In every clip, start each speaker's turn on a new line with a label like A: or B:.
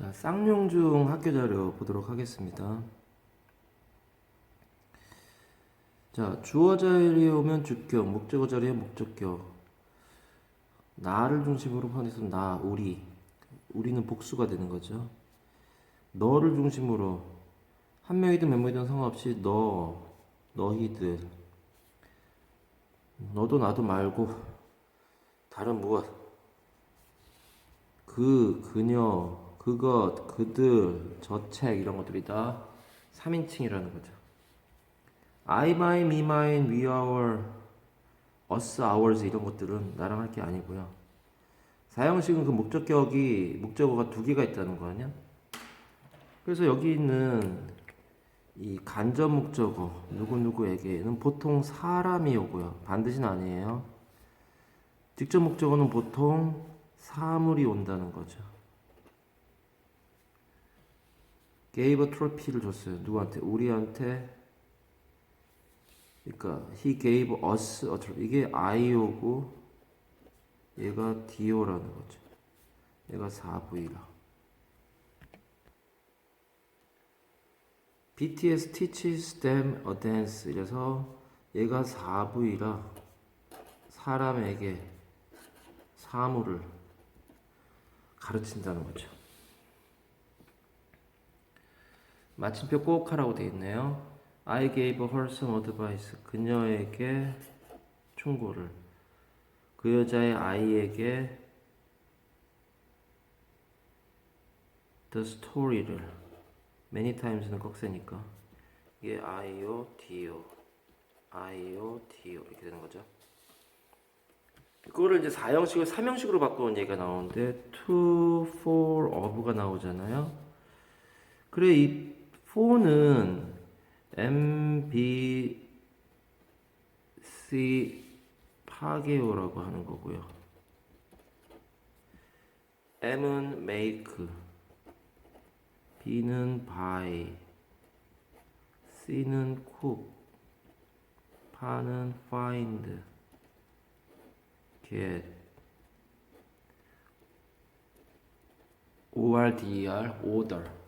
A: 자, 쌍용중 학교 자료 보도록 하겠습니다. 자, 주어 자리에 오면 주격, 목적어 자리에 목적격. 나를 중심으로 포함해서 나, 우리. 우리는 복수가 되는 거죠. 너를 중심으로 한 명이든 몇 명이든 상관없이 너, 너희들. 너도 나도 말고 다른 무엇. 그, 그녀, 그것, 그들, 저책 이런 것들이 다 3인칭이라는 거죠. I, mine, me, mine, we, our, us, ours 이런 것들은 나랑 할 게 아니고요. 사형식은 그 목적격이 목적어가 두 개가 있다는 거 아니야? 그래서 여기 있는 이 간접 목적어 누구누구에게는 보통 사람이 오고요. 반드시는 아니에요. 직접 목적어는 보통 사물이 온다는 거죠. Gave trophy를 줬어요. 누구한테? 우리한테. 그러니까 he gave us a trophy. 이게 I오고 얘가 Do라는 거죠. 얘가 4V라. BTS teaches them a dance. 이래서 얘가 4V라 사람에게 사물을 가르친다는 거죠. 마침표 꼭 하라고 돼 있네요. I gave her some advice. 그녀에게 충고를. 그 여자의 아이에게 the story를 many times는 꼭 쓰니까 이게 I오 D오 I오 D오 이렇게 되는 거죠. 그거를 이제 4형식을 3형식으로 바꾸는 얘기가 나오는데 to, for, of가 나오잖아요. 그래 이 for는 M, B, C 파게오라고 하는 거고요. M은 make, B는 buy, C는 cook, 파는 find, get, ORDER, order.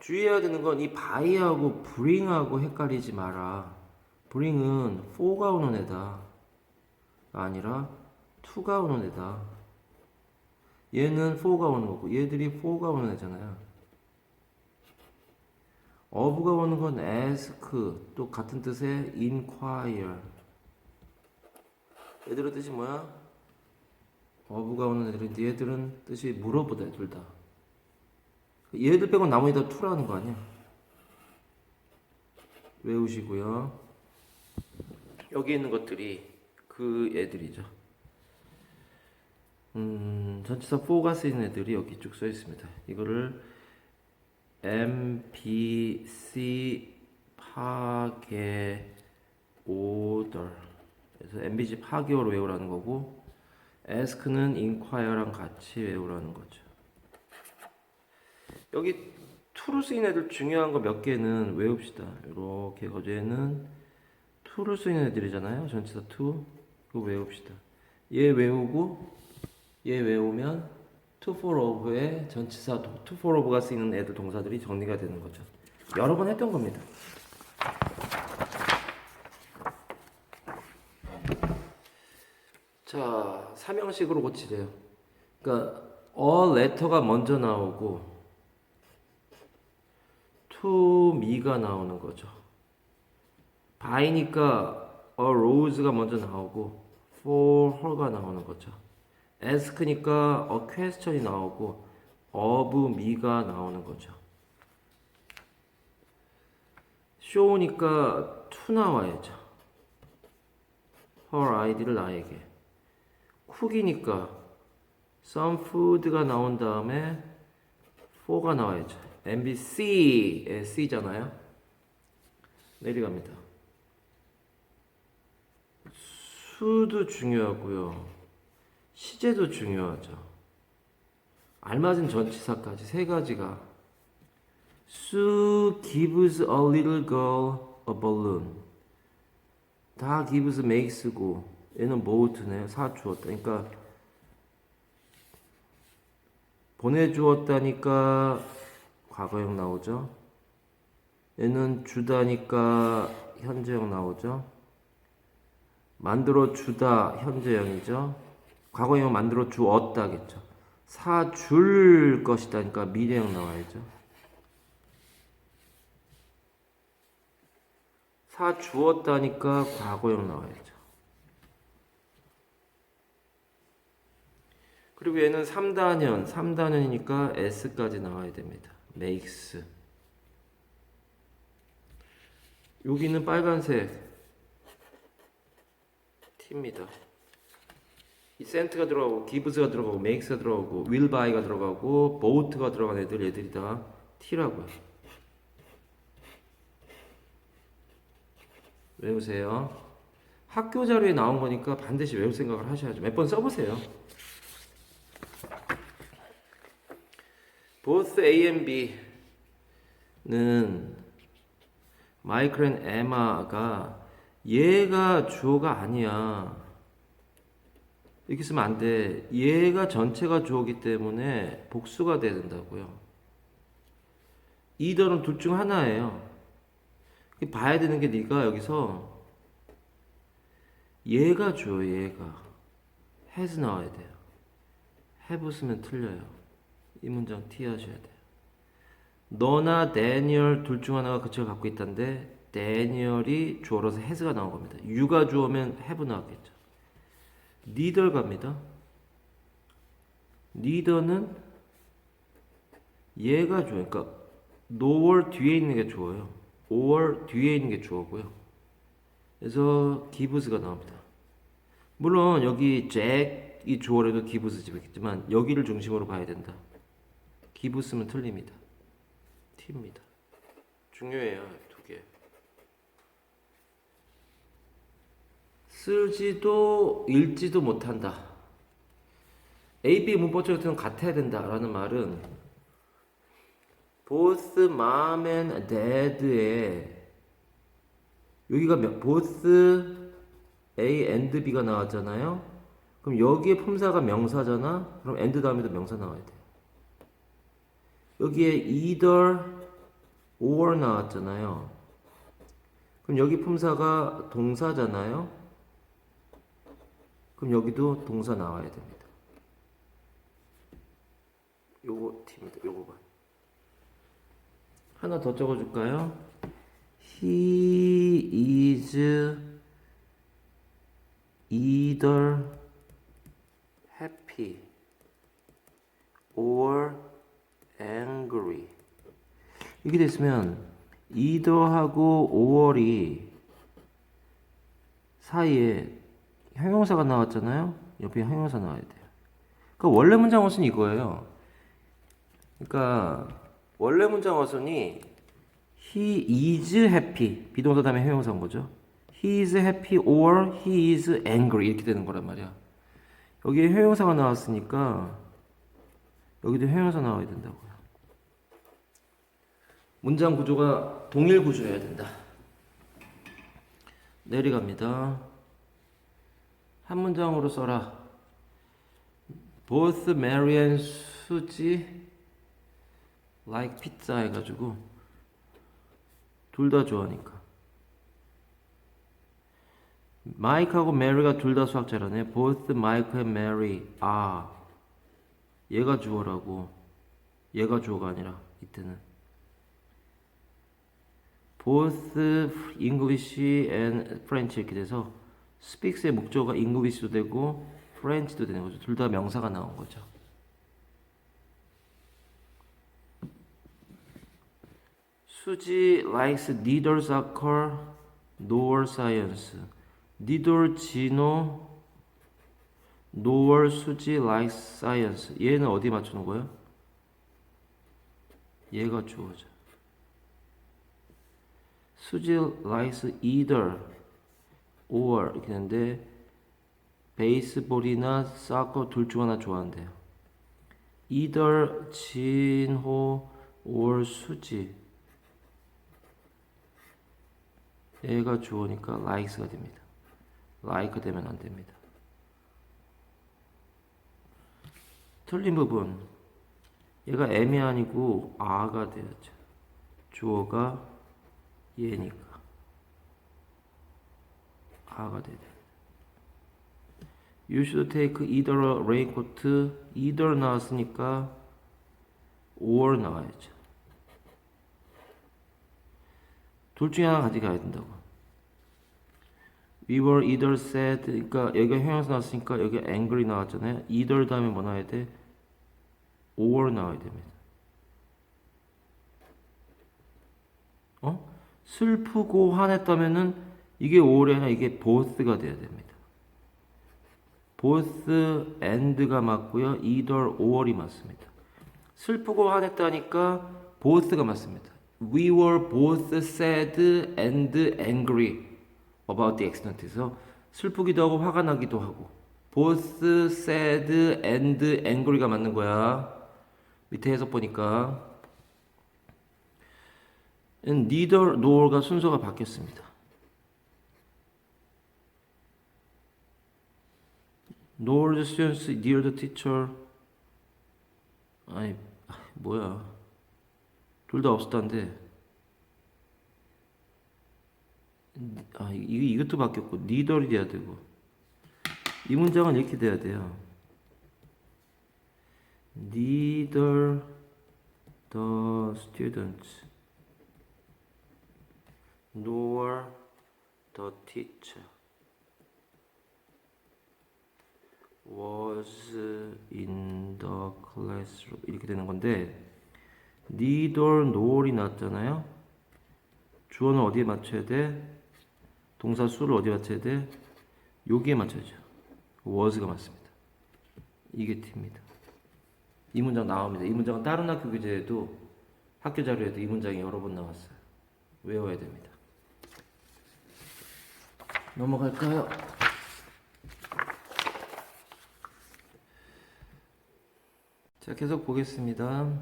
A: 주의해야 되는 건이 buy하고 bring하고 헷갈리지 마라. bring은 for가 오는 애다. 아니라 to가 오는 애다. 얘는 for가 오는 거고 얘들이 for가 오는 애잖아요. of가 오는 건 ask 또 같은 뜻의 inquire. 얘들의 뜻이 뭐야? of가 오는 애들인데 얘들은 뜻이 물어보다 둘 다. 얘들 빼고 나머지 다 투라는 거 아니야? 외우시고요. 여기 있는 것들이 그 애들이죠. 음, 전치사 4가 쓰이는 애들이 여기 쭉 써 있습니다. 이거를 M, B, C 파괴 order 그래서 MBG 파괴어로 외우라는 거고 ask는 inquire랑 같이 외우라는 거죠. 여기 to로 쓰인 애들 중요한 거 몇 개는 외웁시다. 이렇게 거제는 to로 쓰이는 애들이잖아요. 전치사 to. 그거 외웁시다. 얘 외우고 얘 외우면 to for of의 전치사 to for of가 쓰이는 애들 동사들이 정리가 되는 거죠. 여러 번 했던 겁니다. 자, 삼형식으로 고치래요. 그러니까 a letter가 먼저 나오고 me가 나오는 거죠. by니까 a rose가 먼저 나오고 for her가 나오는 거죠. ask니까 a question이 나오고 of me가 나오는 거죠. show니까 to 나와야죠. her id를 나에게. cook이니까 some food가 나온 다음에 for가 나와야죠. MBC의 C잖아요. 내려갑니다. 수도 중요하고요. 시제도 중요하죠. 알맞은 전치사까지 세 가지가 Sue gives a little girl a balloon. 다 gives makes고 얘는 뭐트네요. 사 주었다. 그러니까 보내주었다니까 과거형 나오죠. 얘는 주다니까 현재형 나오죠. 만들어 주다 현재형이죠. 과거형 만들어 주었다겠죠. 사줄 것이다니까 미래형 나와야죠. 사 주었다니까 과거형 나와야죠. 그리고 얘는 3단현, 3단현이니까 S까지 나와야 됩니다. Makes. 여기는 빨간색 T입니다. 이 센트가 들어가고 기브스가 들어가고 makes가 들어가고 will buy가 들어가고 boat가 들어간 애들 얘들이 다 T라고요. 외우세요. 학교 자료에 나온 거니까 반드시 외울 생각을 하셔야죠. 몇 번 써보세요. Both A and B는 마이클 앤 에마가 얘가 주어가 아니야. 이렇게 쓰면 안 돼. 얘가 전체가 주어기 때문에 복수가 돼야 된다고요. 이더는 둘 중 하나예요. 봐야 되는 게 네가 여기서 얘가 주어 얘가 has 나와야 돼요. have 쓰면 틀려요. 이 문장 T 하셔야 돼요. 너나 데니얼 둘 중 하나가 그쪽을 갖고 있다는데 데니얼이 주어라서 has가 나온 겁니다. you가 주어면 have 나왔겠죠. neither 갑니다. neither는 얘가 주어. 그러니까 nor 뒤에 있는 게 주어요. or 뒤에 있는 게 주어고요. 그래서 gives가 나옵니다. 물론 여기 잭이 주어라도 gives 집이겠지만 여기를 중심으로 봐야 된다. Gives면 틀립니다. T입니다. 중요해요. 두 개. 쓰지도 읽지도 못한다. A, B 문법적으로 같아야 된다라는 말은 both mom and dad의 여기가 몇- both A and B가 나왔잖아요. 그럼 여기에 품사가 명사잖아. 그럼 and 다음에도 명사 나와야 돼. 여기에 either or 나왔잖아요. 그럼 여기 품사가 동사잖아요. 그럼 여기도 동사 나와야 됩니다. 요거 팀입니다. 요거 봐. 하나 더 적어 줄까요? He is either happy or angry. 이렇게 됐으면 either하고 or이 사이에 형용사가 나왔잖아요. 옆에 형용사 나와야 돼요. 그 원래 문장 어순이 이거예요. 그러니까 원래 문장 어순이 he is happy 비동사 다음에 형용사인 거죠. he is happy or he is angry 이렇게 되는 거란 말이야. 여기에 형용사가 나왔으니까 여기도 형용사 나와야 된다고요. 문장 구조가 동일 구조여야 된다. 내려갑니다. 한 문장으로 써라. Both Mary and Suzy like pizza 해가지고 둘 다 좋아하니까. 마이크하고 메리가 둘 다 수학 잘하네. Both Mike and Mary are. 얘가 주어라고. 얘가 주어가 아니라 이때는. Both English and French 이렇게 돼서 speaks의 목적어가 English도 되고 French도 되는 거죠. 둘 다 명사가 나온 거죠. 수지 likes neither soccer nor science. neither 진호 nor 수지 likes science. 얘는 어디 맞추는 거예요? 얘가 주어져. 수지 likes either or 이렇게 되는데 베이스볼이나 사커 둘 중 하나 좋아한대요. either 진호 or 수지 얘가 주어니까 likes가 됩니다. like 되면 안 됩니다. 틀린 부분 얘가 M이 아니고 아가 돼야죠. 주어가 얘니까 아가 돼야 돼. You should take either a raincoat, either 나왔으니까 or 나와야죠. 둘 중에 하나 가져가야 된다고. We were either sad, 그러니까 여기가 형용사 나왔으니까 여기 angry 나왔잖아요. either 다음에 뭐 나와야 돼? or 나와야 됩니다. 어? 슬프고 화냈다면은 이게 아니라 이게 both가 돼야 됩니다. both and가 맞고요. either or이 맞습니다. 슬프고 화냈다니까 both가 맞습니다. We were both sad and angry about the accident에서 슬프기도 하고 화가 나기도 하고 both sad and angry가 맞는 거야. 밑에 해석 보니까 neither nor가 순서가 바뀌었습니다. nor the students near the teacher 아니 아, 뭐야 둘 다 없었다는데 아 이, 이것도 바뀌었고 neither이 돼야 되고 이 문장은 이렇게 돼야 돼요 neither the students nor the teacher was in the classroom 이렇게 되는 건데 neither nor이 났잖아요. 주어는 어디에 맞춰야 돼? 동사 수를 어디에 맞춰야 돼? 여기에 맞춰야죠. was가 맞습니다. 이게 T입니다. 이 문장 나옵니다. 이 문장은 다른 학교 교재에도 학교 자료에도 이 문장이 여러 번 나왔어요. 외워야 됩니다. 넘어갈까요? 자, 계속 보겠습니다.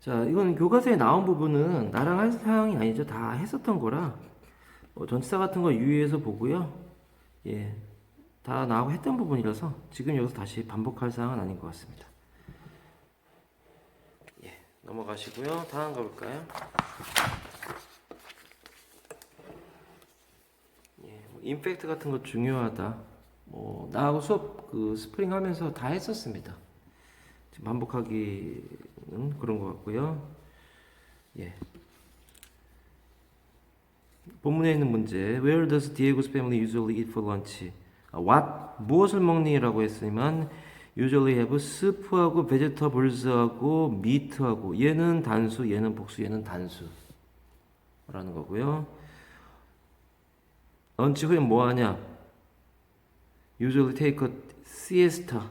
A: 자, 이건 교과서에 나온 부분은 나랑 할 사항이 아니죠. 다 했었던 거라 어, 전치사 같은 거 유의해서 보고요. 예, 다 나하고 했던 부분이라서 지금 여기서 다시 반복할 사항은 아닌 것 같습니다. 예, 넘어가시고요. 다음 가볼까요? 예, 뭐 임팩트 같은 거 중요하다. 뭐 나하고 수업 그 스프링 하면서 다 했었습니다. 반복하기는 그런 것 같고요. 예. 본문에 있는 문제 Where does Diego's family usually eat for lunch? 아, what 무엇을 먹니라고 했으면 usually have soup,하고 vegetables하고 meat하고 얘는 단수, 얘는 복수, 얘는 단수라는 거고요. 런치 후에 뭐 하냐? usually take a siesta,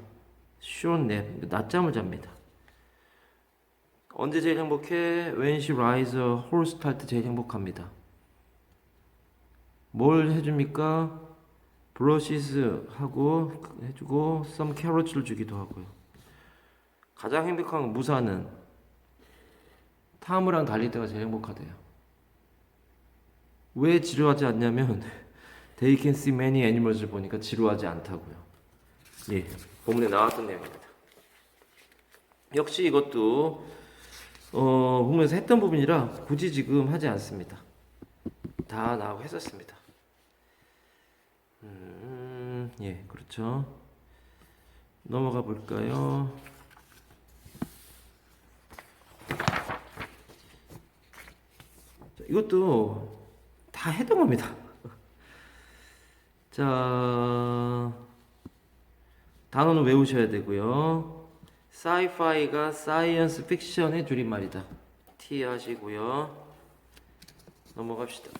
A: short nap, 낮잠을 잡니다. 언제 제일 행복해? When she rides horse 탈 때 제일 행복합니다. 뭘 해줍니까? 브러시스 하고 해주고 some carrots를 주기도 하고요. 가장 행복한 건 무사는 타무랑 달릴 때가 제일 행복하대요. 왜 지루하지 않냐면 they can see many animals를 보니까 지루하지 않다고요. 예, 본문에 나왔던 내용입니다. 역시 이것도 어, 본문에서 했던 부분이라 굳이 지금 하지 않습니다. 다 나하고 했었습니다. 음, 예, 그렇죠. 넘어가 볼까요? 자, 이것도 다 했던 겁니다. 자, 단어는 외우셔야 되고요. 사이파이가 사이언스 픽션의 줄임말이다. T 하시고요. 넘어갑시다.